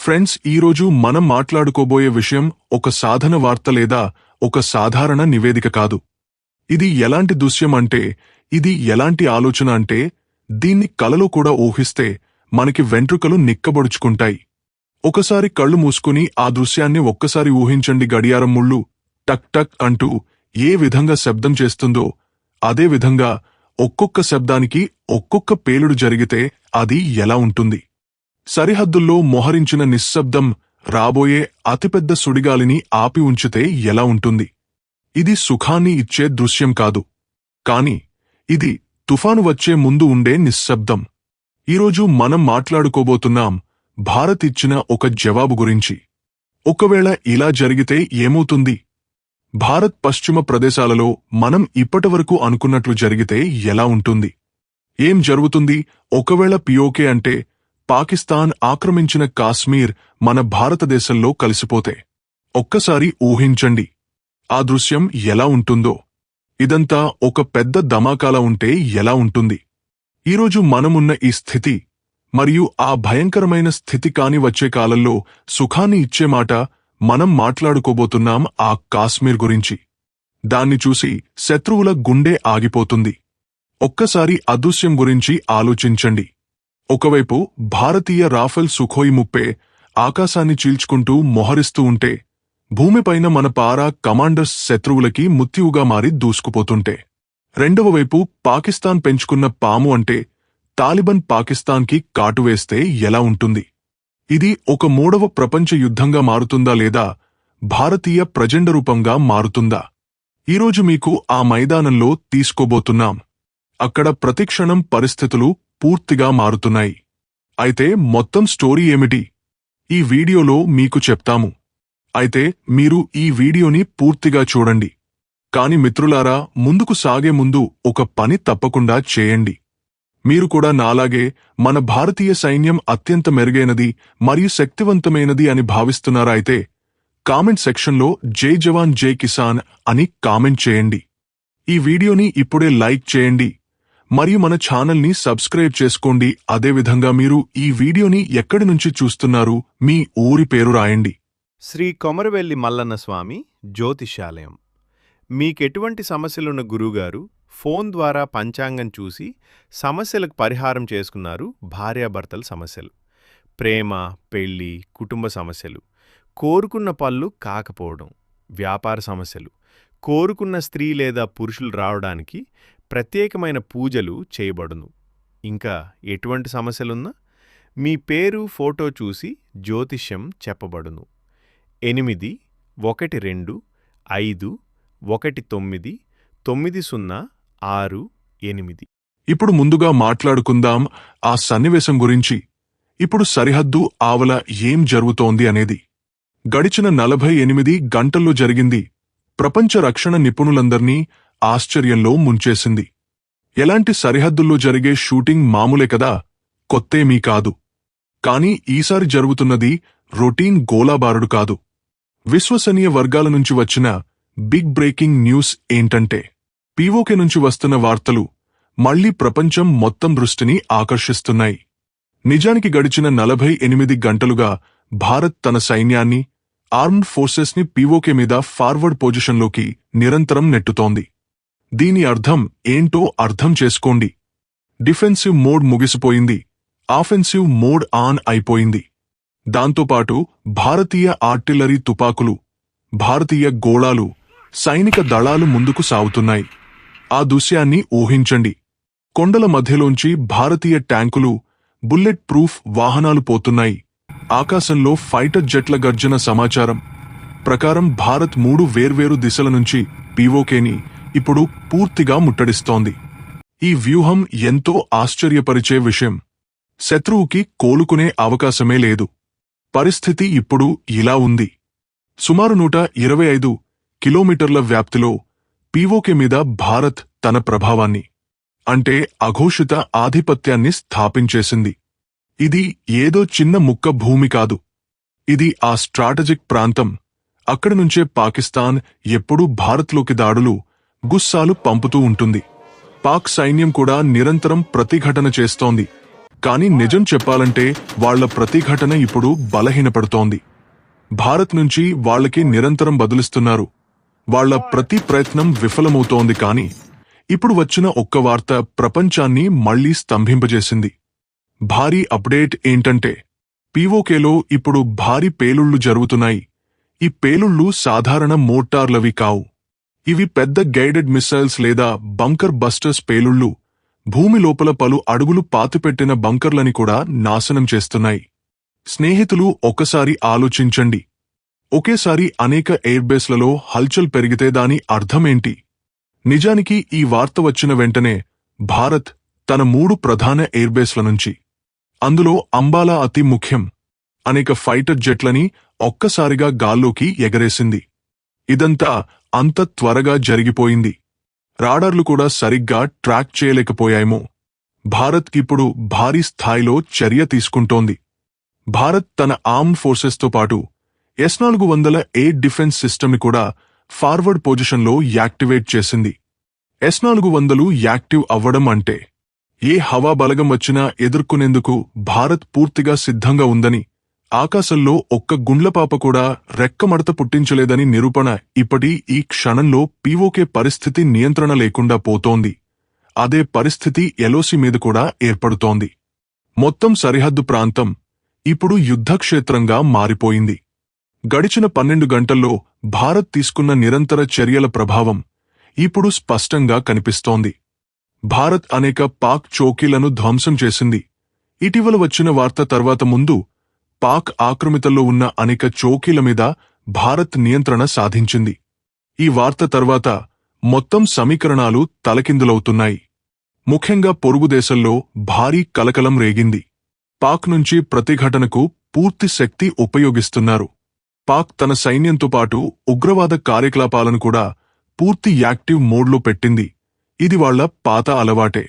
Friends ఈరోజు మనం మాట్లాడుకోబోయే విషయం ఒక సాధన వార్త లేదా ఒక సాధారణ నివేదిక కాదు. ఇది ఎలాంటి దృశ్యం అంటే ఇది ఎలాంటి ఆలోచన అంటే దీన్ని కలలో కూడా ఊహిస్తే మనకి వెంట్రుకలు నిక్కబడుచుకుంటాయి. ఒకసారి కళ్ళు మూసుకుని ఆ దృశ్యాన్ని ఒక్కసారి ఊహించండి గడియారం ముళ్ళు టక్ టక్ అంటూ ఏ విధంగా శబ్దం చేస్తుందో. అదే విధంగా ఒక్కొక్క శబ్దానికి ఒక్కొక్క పేలుడు జరిగితే అది ఎలా ఉంటుంది? సరిహద్దుల్లో మోహరించిన నిశ్శబ్దం రాబోయే అతిపెద్ద సుడిగాలిని ఆపి ఉంచితే ఎలా ఉంటుంది? ఇది సుఖాన్ని ఇచ్చే దృశ్యం కాదు. కాని ఇది తుఫాను వచ్చే ముందు ఉండే నిశ్శబ్దం. ఈరోజు మనం మాట్లాడుకోబోతున్నాం భారత్ ఇచ్చిన ఒక జవాబు గురించి. ఒకవేళ ఇలా జరిగితే ఏమవుతుంది? భారత్ పశ్చిమ ప్రదేశాలలో మనం ఇప్పటివరకు అనుకున్నట్లు జరిగితే ఎలా ఉంటుంది? ఏం జరుగుతుంది? ఒకవేళ పియోకే అంటే పాకిస్తాన్ ఆక్రమించిన కాశ్మీర్ మన భారతదేశంలో కలిసిపోతే. ఒక్కసారి ఊహించండి. ఆ దృశ్యం ఎలా ఉంటుందో. ఇదంతా ఒక పెద్ద ధమాకాల ఉంటే ఎలా ఉంటుంది. ఈరోజు మనమున్న ఈ స్థితి మరియు ఆ భయంకరమైన స్థితి కాని వచ్చే కాలంలో సుఖాన్ని ఇచ్చే మాట మనం మాట్లాడుకోబోతున్నాం ఆ కాశ్మీర్ గురించి. దాన్ని చూసి శత్రువుల గుండె ఆగిపోతుంది. ఒక్కసారి అదృశ్యం గురించి ఆలోచించండి. ఒకవైపు భారతీయ రాఫెల్ సుఖోయి ముప్పే ఆకాశాన్ని చీల్చుకుంటూ మొహరిస్తూ ఉంటే భూమిపైన మన పారా కమాండర్స్ శత్రువులకి ముత్యువుగా మారి దూసుకుపోతుంటే. రెండవ వైపు పాకిస్తాన్ పెంచుకున్న పాము అంటే తాలిబన్ పాకిస్తాన్కి కాటువేస్తే ఎలా ఉంటుంది? ఇది ఒక మూడవ ప్రపంచ యుద్ధంగా మారుతుందా లేదా భారతీయ ప్రజెండ రూపంగా మారుతుందా? ఈరోజు మీకు ఆ మైదానంలో తీసుకోబోతున్నాం. అక్కడ ప్రతిక్షణం పరిస్థితులు పూర్తిగా మారుతున్నాయి. అయితే మొత్తం స్టోరీ ఏమిటి? ఈ వీడియోలో మీకు చెప్తాము. అయితే మీరు ఈ వీడియోని పూర్తిగా చూడండి. కాని మిత్రులారా ముందుకు సాగే ముందు ఒక పని తప్పకుండా చేయండి. మీరు కూడా నాలాగే మన భారతీయ సైన్యం అత్యంత మెరుగైనది మరియు శక్తివంతమైనది అని భావిస్తున్నారా అయితే కామెంట్ సెక్షన్లో జై జవాన్ జై కిసాన్ అని కామెంట్ చేయండి. ఈ వీడియోని ఇప్పుడే లైక్ చేయండి. మరియు మన ఛానల్ని సబ్స్క్రైబ్ చేసుకోండి. అదేవిధంగా మీరు ఈ వీడియోని ఎక్కడి నుంచి చూస్తున్నారు మీ ఊరి పేరు రాయండి. శ్రీ కొమరవెల్లి మల్లన్న స్వామి జ్యోతిషాలయం. మీకెటువంటి సమస్యలున్న గురువుగారు ఫోన్ ద్వారా పంచాంగం చూసి సమస్యలకు పరిహారం చేసుకున్నారు భార్యాభర్తల సమస్యలు. ప్రేమ పెళ్ళి కుటుంబ సమస్యలు. కోరుకున్న పళ్ళు కాకపోవడం. వ్యాపార సమస్యలు. కోరుకున్న స్త్రీ లేదా పురుషులు రావడానికి ప్రత్యేకమైన పూజలు చేయబడును. ఇంకా ఎటువంటి సమస్యలున్నా మీ పేరు ఫోటో చూసి జ్యోతిష్యం చెప్పబడును. ఎనిమిది ఒకటి రెండు ఐదు ఒకటి తొమ్మిది తొమ్మిది సున్నా ఆరు ఎనిమిది. ఇప్పుడు ముందుగా మాట్లాడుకుందాం ఆ సన్నివేశం గురించి. ఇప్పుడు సరిహద్దు ఆవల ఏం జరుగుతోంది అనేది. గడిచిన నలభై ఎనిమిది గంటల్లో జరిగింది. ప్రపంచ రక్షణ నిపుణులందర్నీ ఆశ్చర్యంలో ముంచేసింది. ఎలాంటి సరిహద్దుల్లో జరిగే షూటింగ్ మామూలే కదా కొత్తేమీ కాదు. కాని ఈసారి జరుగుతున్నది రొటీన్ గోలాబారుడు కాదు. విశ్వసనీయ వర్గాల నుంచి వచ్చిన బిగ్ బ్రేకింగ్ న్యూస్ ఏంటంటే పీవోకే నుంచి వస్తున్న వార్తలు మళ్ళీ ప్రపంచం మొత్తం దృష్టిని ఆకర్షిస్తున్నాయి. నిజానికి గడిచిన నలభై ఎనిమిది గంటలుగా భారత్ తన సైన్యాన్ని ఆర్మ్డ్ ఫోర్సెస్ని పీవోకే మీద ఫార్వర్డ్ పొజిషన్లోకి నిరంతరం నెట్టుతోంది. దీని అర్థం ఏంటో అర్థం చేసుకోండి. డిఫెన్సివ్ మోడ్ ముగిసిపోయింది. ఆఫెన్సివ్ మోడ్ ఆన్ అయిపోయింది. దాంతోపాటు భారతీయ ఆర్టిల్లరీ తుపాకులు భారతీయ గోళాలు సైనిక దళాలు ముందుకు సాగుతున్నాయి. ఆ దృశ్యాన్ని ఊహించండి. కొండల మధ్యలోంచి భారతీయ ట్యాంకులు బుల్లెట్ ప్రూఫ్ వాహనాలు పోతున్నాయి. ఆకాశంలో ఫైటర్ జెట్ల గర్జన సమాచారం. ప్రకారం భారత్ మూడు వేర్వేరు దిశల నుంచి పీవోకేని ఇప్పుడు పూర్తిగా ముట్టడిస్తోంది. ఈ వ్యూహం ఎంతో ఆశ్చర్యపరిచే విషయం. శత్రువుకి కోలుకునే అవకాశమే లేదు. పరిస్థితి ఇప్పుడు ఇలా ఉంది. సుమారు నూట ఇరవై ఐదు కిలోమీటర్ల వ్యాప్తిలో పీవోకే మీద భారత్ తన ప్రభావాన్ని అంటే అఘోషిత ఆధిపత్యాన్ని స్థాపించేసింది. ఇది ఏదో చిన్న ముక్క భూమి కాదు. ఇది ఆ స్ట్రాటజిక్ ప్రాంతం. అక్కడి నుంచే పాకిస్తాన్ ఎప్పుడూ భారత్లోకి దాడులు గుస్సాలు పంపుతూ ఉంటుంది. పాక్ సైన్యం కూడా నిరంతరం ప్రతిఘటన చేస్తోంది. కానీ నిజం చెప్పాలంటే వాళ్ళ ప్రతిఘటన ఇప్పుడు బలహీనపడుతోంది. భారత్ నుంచి వాళ్ళకి నిరంతరం బదులిస్తున్నారు. వాళ్ళ ప్రతి ప్రయత్నం విఫలమవుతోంది కాని ఇప్పుడు వచ్చిన ఒక్క వార్త ప్రపంచాన్ని మళ్ళీ స్తంభింపజేసింది. భారీ అప్డేట్ ఏంటంటే పీఓకేలో ఇప్పుడు భారీ పేలుళ్ళు జరుగుతున్నాయి. ఈ పేలుళ్ళు సాధారణ మోటార్లవి కావు. ఇవి పెద్ద గైడెడ్ మిసైల్స్ లేదా బంకర్ బస్టర్స్ పేలుళ్ళు భూమి లోపల పలు అడుగులు పాతిపెట్టిన బంకర్లని కూడా నాశనం చేస్తున్నాయి. స్నేహితులు ఒక్కసారి ఆలోచించండి. ఒకేసారి అనేక ఎయిర్బేస్లలో హల్చల్ పెరిగితే దాని అర్థమేంటి? నిజానికి ఈ వార్త వచ్చిన వెంటనే భారత్ తన మూడు ప్రధాన ఎయిర్బేస్ల నుంచి. అందులో అంబాలా అతి ముఖ్యం. అనేక ఫైటర్ జెట్లని ఒక్కసారిగా గాల్లోకి ఎగరేసింది. ఇదంతా అంత త్వరగా జరిగిపోయింది. రాడార్లు కూడా సరిగ్గా ట్రాక్ చేయలేకపోయాయేమో. భారత్ ఇప్పుడు భారీ స్థాయిలో చర్య తీసుకుంటోంది. భారత్ తన ఆర్మ్ ఫోర్సెస్తో పాటు ఎస్ నాలుగు వందల ఎయిర్ డిఫెన్స్ సిస్టమ్ని కూడా ఫార్వర్డ్ పొజిషన్లో యాక్టివేట్ చేసింది. ఎస్ నాలుగు వందలు యాక్టివ్ అవ్వడం అంటే ఏ హవా బలగం వచ్చినా ఎదుర్కొనేందుకు భారత్ పూర్తిగా సిద్ధంగా ఉందని ఆకాశంలో ఒక్క గుండ్లపాప కూడా రెక్కమడత పుట్టించలేదని నిరూపణ ఇప్పటి ఈ క్షణంలో పీఓకే పరిస్థితి నియంత్రణ లేకుండా పోతోంది. అదే పరిస్థితి ఎలోసి మీద కూడా ఏర్పడుతోంది. మొత్తం సరిహద్దు ప్రాంతం ఇప్పుడు యుద్ధక్షేత్రంగా మారిపోయింది. గడిచిన పన్నెండు గంటల్లో భారత్ తీసుకున్న నిరంతర చర్యల ప్రభావం ఇప్పుడు స్పష్టంగా కనిపిస్తోంది. భారత్ అనేక పాక్ చౌకీలను ధ్వంసం చేసింది. ఇటీవల వచ్చిన వార్త తర్వాత ముందు పాక్ ఆక్రమితల్లో ఉన్న అనేక చౌకీల మీద భారత్ నియంత్రణ సాధించింది. ఈ వార్త తర్వాత మొత్తం సమీకరణాలు తలకిందులవుతున్నాయి. ముఖ్యంగా పొరుగు దేశంలో భారీ కలకలం రేగింది. పాక్ నుంచి ప్రతిఘటనకు పూర్తి శక్తి ఉపయోగిస్తున్నారు. పాక్ తన సైన్యంతో పాటు ఉగ్రవాద కార్యకలాపాలను కూడా పూర్తి యాక్టివ్ మోడ్లో పెట్టింది. ఇది వాళ్ళ పాత అలవాటే.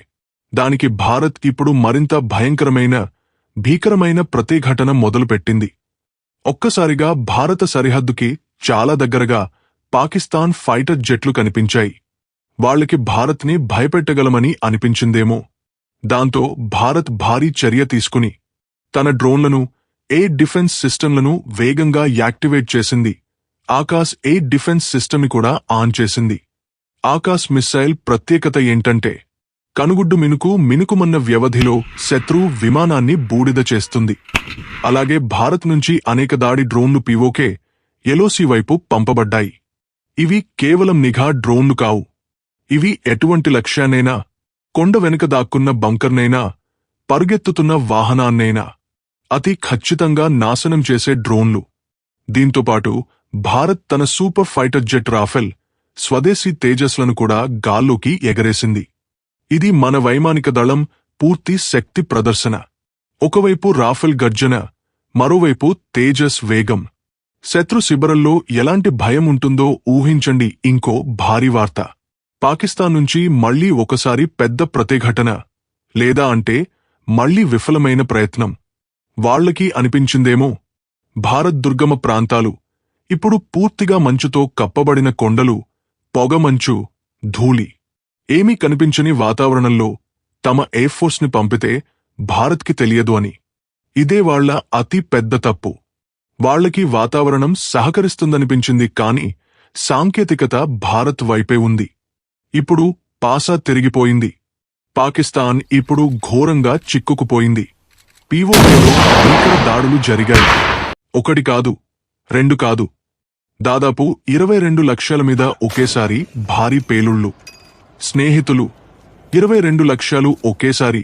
దానికి భారత్ ఇప్పుడు మరింత భయంకరమైన భీకరమైన ప్రతిఘటన మొదలుపెట్టింది. ఒక్కసారిగా భారత సరిహద్దుకి చాలా దగ్గరగా పాకిస్తాన్ ఫైటర్ జెట్లు కనిపించాయి. వాళ్ళకి భారత్ని భయపెట్టగలమని అనిపించిందేమో. దాంతో భారత్ భారీ చర్య తీసుకుని తన డ్రోన్లను ఎయిర్ డిఫెన్స్ సిస్టంలను వేగంగా యాక్టివేట్ చేసింది. ఆకాశ్ ఎయిర్ డిఫెన్స్ సిస్టమ్ని కూడా ఆన్ చేసింది. ఆకాశ్ మిస్సైల్ ప్రత్యేకత ఏంటంటే కనుగుడ్డు మినుకు మినుకుమన్న వ్యవధిలో శత్రు విమానాన్ని బూడిద చేస్తుంది. అలాగే భారత్ నుంచి అనేక దాడి డ్రోన్లు పీవోకే ఎలోసి వైపు పంపబడ్డాయి. ఇవి కేవలం నిఘా డ్రోన్లు కావు. ఇవి ఎటువంటి లక్ష్యాన్నైనా కొండ వెనుక దాక్కున్న బంకర్నైనా పరుగెత్తుతున్న వాహనాన్నైనా అతి ఖచ్చితంగా నాశనం చేసే డ్రోన్లు. దీంతోపాటు భారత్ తన సూపర్ ఫైటర్ జెట్ రాఫెల్ స్వదేశీ తేజస్లను కూడా గాల్లోకి ఎగరేసింది. ఇది మన వైమానిక దళం పూర్తి శక్తి ప్రదర్శన. ఒకవైపు రాఫెల్ గర్జన మరోవైపు తేజస్ వేగం. శత్రు శిబిరంలో ఎలాంటి భయం ఉంటుందో ఊహించండి ఇంకో భారీ వార్త. పాకిస్తాన్ నుంచి మళ్ళీ ఒకసారి పెద్ద ప్రతిఘటన. లేదా అంటే మళ్ళీ విఫలమైన ప్రయత్నం. వాళ్ళకి అనిపించిందేమో? భారత్ దుర్గమ ప్రాంతాలు. ఇప్పుడు పూర్తిగా మంచుతో కప్పబడిన కొండలు పొగమంచు ధూళి. ఏమీ కనిపించని వాతావరణంలో తమ ఎయిర్ఫోర్స్ని పంపితే భారత్కి తెలియదు అని. ఇదే వాళ్ళ అతి పెద్ద తప్పు. వాళ్ళకి వాతావరణం సహకరిస్తుందనిపించింది కాని సాంకేతికత భారత్ వైపే ఉంది. ఇప్పుడు పాసా తిరిగిపోయింది. పాకిస్తాన్ ఇప్పుడు ఘోరంగా చిక్కుకుపోయింది. పీఓకేలో భీకర దాడులు జరిగాయి. ఒకటి కాదు రెండు కాదు. దాదాపు ఇరవై రెండు లక్షల మీద ఒకేసారి భారీ పేలుళ్ళు. స్నేహితులు ఇరవై రెండు లక్షలు ఒకేసారి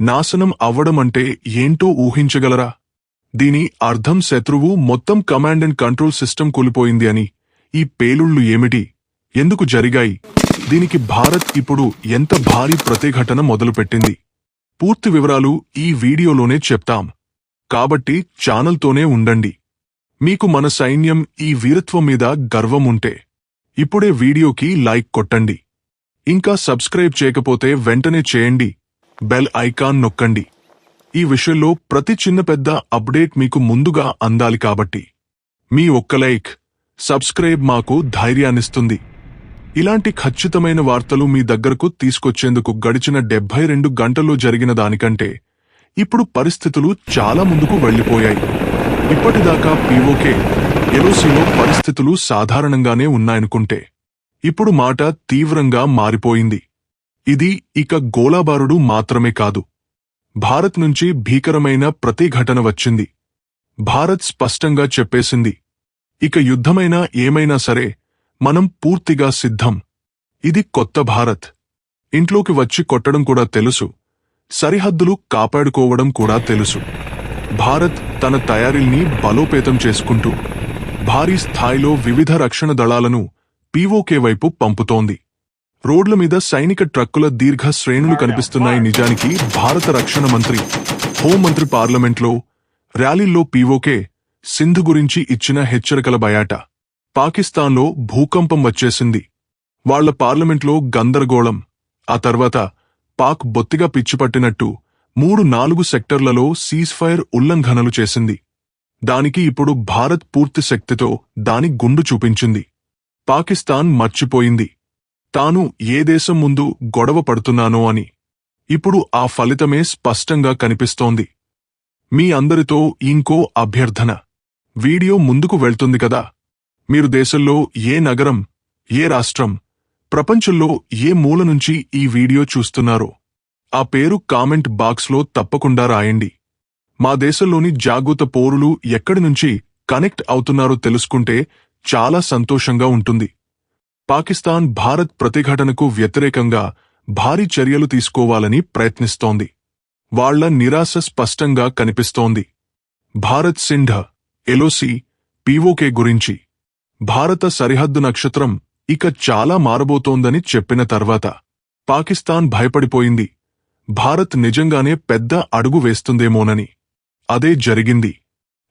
నాశనం అవ్వడమంటే ఏంటో ఊహించగలరా? దీని అర్థం శత్రువు మొత్తం కమాండ్ అండ్ కంట్రోల్ సిస్టమ్ కూలిపోయింది అని. ఈ పేలుళ్ళు ఏమిటి? ఎందుకు జరిగాయి? దీనికి భారత్ ఇప్పుడు ఎంత భారీ ప్రతిఘటన మొదలుపెట్టింది? పూర్తి వివరాలు ఈ వీడియోలోనే చెప్తాం. కాబట్టి ఛానల్తోనే ఉండండి. మీకు మన సైన్యం ఈ వీరత్వం మీద గర్వం ఉంటే ఇప్పుడే వీడియోకి లైక్ కొట్టండి. ఇంకా సబ్స్క్రైబ్ చేయకపోతే వెంటనే చేయండి. బెల్ ఐకాన్ నొక్కండి. ఈ విషయంలో ప్రతి చిన్న పెద్ద అప్డేట్ మీకు ముందుగా అందాలి కాబట్టి. మీ ఒక్క లైక్ సబ్స్క్రైబ్ మాకు ధైర్యాన్నిస్తుంది. ఇలాంటి ఖచ్చితమైన వార్తలు మీ దగ్గరకు తీసుకొచ్చేందుకు గడిచిన డెబ్బై రెండు గంటల్లో జరిగిన దానికంటే ఇప్పుడు పరిస్థితులు చాలా ముందుకు వెళ్ళిపోయాయి ఇప్పటిదాకా పీఓకే ఎలోసిలో పరిస్థితులు సాధారణంగానే ఉన్నాయనుకుంటే. ఇప్పుడు మాట తీవ్రంగా మారిపోయింది. ఇది ఇక గోలాబారుడు మాత్రమే కాదు. భారత్ నుంచి భీకరమైన ప్రతిఘటన వచ్చింది. భారత్ స్పష్టంగా చెప్పేసింది. ఇక యుద్ధమైనా ఏమైనా సరే మనం పూర్తిగా సిద్ధం. ఇది కొత్త భారత్. ఇంట్లోకి వచ్చి కొట్టడం కూడా తెలుసు. సరిహద్దులు కాపాడుకోవడం కూడా తెలుసు. భారత్ తన తయారీల్ని బలోపేతం చేసుకుంటూ భారీ స్థాయిలో వివిధ రక్షణ దళాలను పీఓకే వైపు పంపుతోంది. రోడ్ల మీద సైనిక ట్రక్కుల దీర్ఘ శ్రేణులు కనిపిస్తున్నాయి నిజానికి భారత రక్షణ మంత్రి. హోంమంత్రి పార్లమెంట్లో ర్యాలీల్లో పీఓకే సింధు గురించి ఇచ్చిన హెచ్చరికల బయాట. పాకిస్తాన్లో భూకంపం వచ్చేసింది. వాళ్ళ పార్లమెంట్లో గందరగోళం. ఆ తర్వాత పాక్ బొత్తిగా పిచ్చిపట్టినట్టు మూడు నాలుగు సెక్టర్లలో సీజ్ఫైర్ ఉల్లంఘనలు చేసింది. దానికి ఇప్పుడు భారత్ పూర్తి శక్తితో దాని గుండు చూపించింది. పాకిస్తాన్ మర్చిపోయింది. తాను ఏ దేశం ముందు గొడవ పడుతున్నానో అని. ఇప్పుడు ఆ ఫలితమే స్పష్టంగా కనిపిస్తోంది. మీ అందరితో ఇంకో అభ్యర్థన. వీడియో ముందుకు వెళ్తుంది కదా. మీరు దేశంలో ఏ నగరం ఏ రాష్ట్రం ప్రపంచంలో ఏ మూల నుంచి ఈ వీడియో చూస్తున్నారో. ఆ పేరు కామెంట్ బాక్స్లో తప్పకుండా రాయండి. మా దేశంలోని జాగృత పౌరులు ఎక్కడి నుంచి కనెక్ట్ అవుతున్నారో తెలుసుకుంటే చాలా సంతోషంగా ఉంటుంది. పాకిస్తాన్ భారత్ ప్రతిఘటనకు వ్యతిరేకంగా భారీ చర్యలు తీసుకోవాలని ప్రయత్నిస్తోంది. వాళ్ళ నిరాశ స్పష్టంగా కనిపిస్తోంది. భారత్ సింధ ఎలోసి పీవోకే గురించి. భారత సరిహద్దు నక్షత్రం ఇక చాలా మారబోతోందని చెప్పిన తర్వాత పాకిస్తాన్ భయపడిపోయింది. భారత్ నిజంగానే పెద్ద అడుగు వేస్తుందేమోనని. అదే జరిగింది.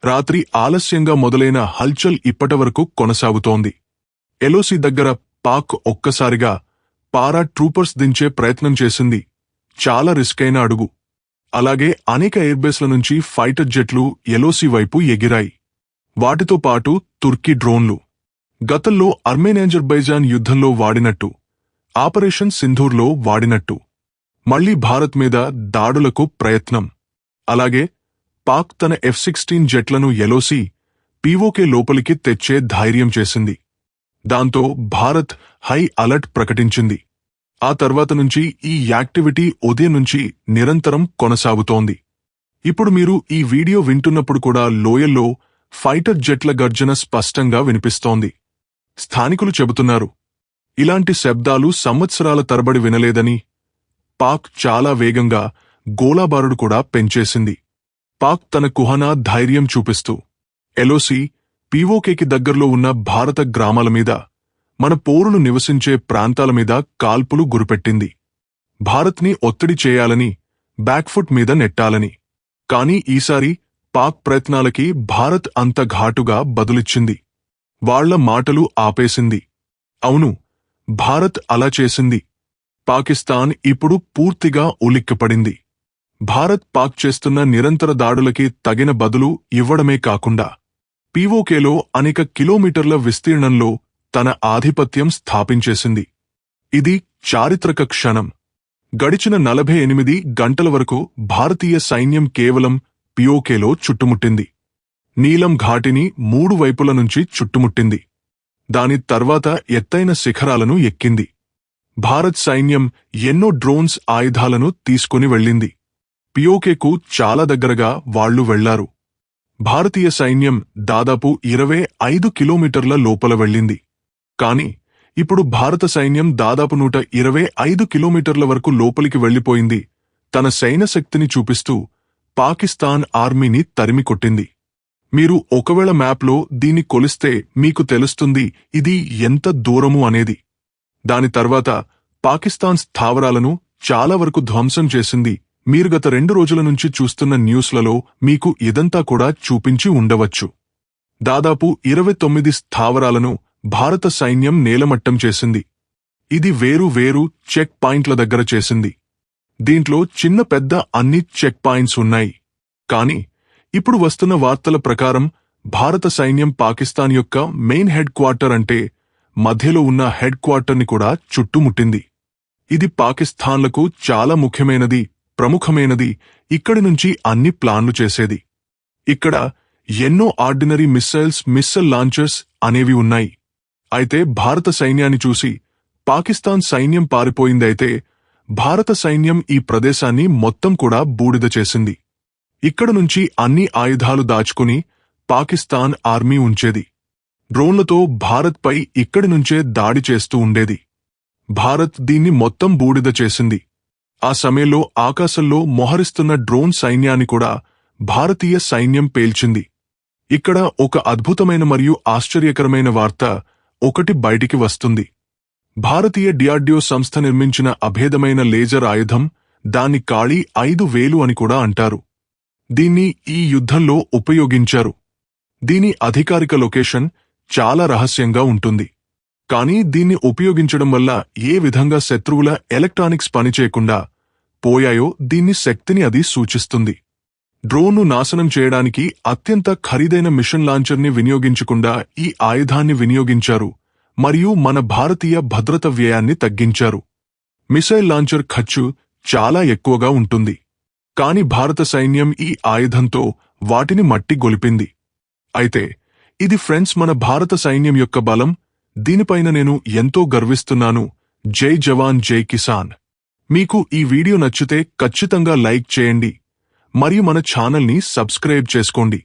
రాత్రి ఆలస్యంగా మొదలైన హల్చల్ ఇప్పటివరకు కొనసాగుతోంది. ఎలోసి దగ్గర పాక్ ఒక్కసారిగా పారా ట్రూపర్స్ దించే ప్రయత్నం చేసింది. చాలా రిస్కైన అడుగు. అలాగే అనేక ఎయిర్బేస్ల నుంచి ఫైటర్ జెట్లు ఎలోసి వైపు ఎగిరాయి. వాటితో పాటు తుర్కీ డ్రోన్లు. గతంలో అర్మేనియాజర్బైజాన్ యుద్ధంలో వాడినట్టు. ఆపరేషన్ సింధూర్లో వాడినట్టు. మళ్ళీ భారత్ మీద దాడులకు ప్రయత్నం. అలాగే పాక్ తన ఎఫ్ సిక్స్టీన్ జెట్లను ఎలోసి పీఓకే లోపలికి తెచ్చే ధైర్యం చేసింది. దాంతో భారత్ హై అలర్ట్ ప్రకటించింది. ఆ తర్వాత నుంచి ఈ యాక్టివిటీ ఉదయం నుంచి నిరంతరం కొనసాగుతోంది. ఇప్పుడు మీరు ఈ వీడియో వింటున్నప్పుడు కూడా లోయల్లో ఫైటర్ జెట్ల గర్జన స్పష్టంగా వినిపిస్తోంది. స్థానికులు చెబుతున్నారు. ఇలాంటి శబ్దాలు సంవత్సరాల తరబడి వినలేదని పాక్ చాలా వేగంగా గోలాబారుడు కూడా పెంచేసింది. పాక్ తన కుహనా ధైర్యం చూపిస్తూ ఎలోసి పీఓకేకి దగ్గర్లో ఉన్న భారత గ్రామాల మీద మన పౌరులు నివసించే ప్రాంతాల మీద కాల్పులు గురిపెట్టింది. భారత్ని ఒత్తిడి చేయాలని బ్యాక్ఫుట్ మీద నెట్టాలని. కాని ఈసారి పాక్ ప్రయత్నాలకి భారత్ అంత ఘాటుగా బదులిచ్చింది. వాళ్ళ మాటలు ఆపేసింది. అవును భారత్ అలా చేసింది. పాకిస్తాన్ ఇప్పుడు పూర్తిగా ఉలిక్కిపడింది. భారత్ పాక్ చేస్తున్న నిరంతర దాడులకి తగిన బదులు ఇవ్వడమే కాకుండా పీఓకేలో అనేక కిలోమీటర్ల విస్తీర్ణంలో తన ఆధిపత్యం స్థాపించేసింది. ఇది చారిత్రక క్షణం. గడిచిన నలభై ఎనిమిది గంటల వరకు భారతీయ సైన్యం కేవలం పియోకేలో చుట్టుముట్టింది. నీలం ఘాటిని మూడు వైపుల నుంచి చుట్టుముట్టింది. దాని తర్వాత ఎత్తైన శిఖరాలను ఎక్కింది. భారత్ సైన్యం ఎన్నో డ్రోన్స్ ఆయుధాలను తీసుకుని వెళ్ళింది. పియోకేకు చాలా దగ్గరగా వాళ్ళు వెళ్ళారు. భారతీయ సైన్యం దాదాపు ఇరవై ఐదు కిలోమీటర్ల లోపల వెళ్ళింది. కాని ఇప్పుడు భారత సైన్యం దాదాపు నూట ఇరవై ఐదు కిలోమీటర్ల వరకు లోపలికి వెళ్ళిపోయింది తన సైన్యశక్తిని చూపిస్తూ పాకిస్తాన్ ఆర్మీని తరిమి కొట్టింది. మీరు ఒకవేళ మ్యాప్లో దీన్ని కొలిస్తే మీకు తెలుస్తుంది ఇది ఎంత దూరము అనేది. దాని తర్వాత పాకిస్తాన్ స్థావరాలను చాలా వరకు ధ్వంసం చేసింది మీరు గత రెండు రోజుల నుంచి చూస్తున్న న్యూస్లలో మీకు ఇదంతా కూడా చూపించి ఉండవచ్చు. దాదాపు ఇరవై తొమ్మిది స్థావరాలను భారత సైన్యం నేలమట్టం చేసింది. ఇది వేరు వేరు చెక్ పాయింట్ల దగ్గర చేసింది. దీంట్లో చిన్న పెద్ద అన్ని చెక్ పాయింట్స్ ఉన్నాయి. కాని ఇప్పుడు వస్తున్న వార్తల ప్రకారం భారత సైన్యం పాకిస్తాన్ యొక్క మెయిన్ హెడ్ క్వార్టర్ అంటే మధ్యలో ఉన్న హెడ్ క్వార్టర్ని కూడా చుట్టుముట్టింది. ఇది పాకిస్తాన్లకు చాలా ముఖ్యమైనది ప్రముఖమైనది ఇక్కడి నుంచి అన్ని ప్లాన్లు చేసేది. ఇక్కడ ఎన్నో ఆర్డినరీ మిస్సైల్స్ మిస్సైల్ లాంచర్స్ అనేవి ఉన్నాయి. అయితే భారత సైన్యాన్ని చూసి పాకిస్తాన్ సైన్యం పారిపోయిందైతే భారత సైన్యం ఈ ప్రదేశాన్ని మొత్తం కూడా బూడిద చేసింది. ఇక్కడ నుంచి అన్ని ఆయుధాలు దాచుకుని పాకిస్తాన్ ఆర్మీ ఉంచేది. డ్రోన్లతో భారత్పై ఇక్కడి నుంచే దాడి చేస్తూ ఉండేది. భారత్ దీన్ని మొత్తం బూడిద చేసింది. ఆ సమయంలో ఆకాశంలో మొహరిస్తున్న డ్రోన్ సైన్యాన్ని కూడా భారతీయ సైన్యం పేల్చింది. ఇక్కడ ఒక అద్భుతమైన మరియు ఆశ్చర్యకరమైన వార్త ఒకటి బయటికి వస్తుంది. భారతీయ డిఆర్డిఓ సంస్థ నిర్మించిన అభేదమైన లేజర్ ఆయుధం దాన్ని కాళీ ఐదు వేలు అని కూడా అంటారు. దీన్ని ఈ యుద్ధంలో ఉపయోగించారు. దీని అధికారిక లొకేషన్ చాలా రహస్యంగా ఉంటుంది. కానీ దీన్ని ఉపయోగించడం వల్ల ఏ విధంగా శత్రువుల ఎలక్ట్రానిక్స్ పనిచేయకుండా పోయాయో దీన్ని శక్తిని అది సూచిస్తుంది. డ్రోన్ను నాశనం చేయడానికి అత్యంత ఖరీదైన మిషన్ లాంచర్ని వినియోగించకుండా ఈ ఆయుధాన్ని వినియోగించారు మరియు మన భారతీయ భద్రత వ్యయాన్ని తగ్గించారు. మిసైల్ లాంచర్ ఖర్చు చాలా ఎక్కువగా ఉంటుంది. కాని భారత సైన్యం ఈ ఆయుధంతో వాటిని మట్టి గొలిపింది. అయితే ఇది ఫ్రెండ్స్ మన భారత సైన్యం యొక్క బలం దీనిపైన నేను ఎంతో గర్విస్తున్నాను. జై జవాన్ జై కిసాన్. మీకు ఈ వీడియో నచ్చితే ఖచ్చితంగా లైక్ చేయండి. మరియు మన ఛానల్ని సబ్స్క్రైబ్ చేసుకోండి.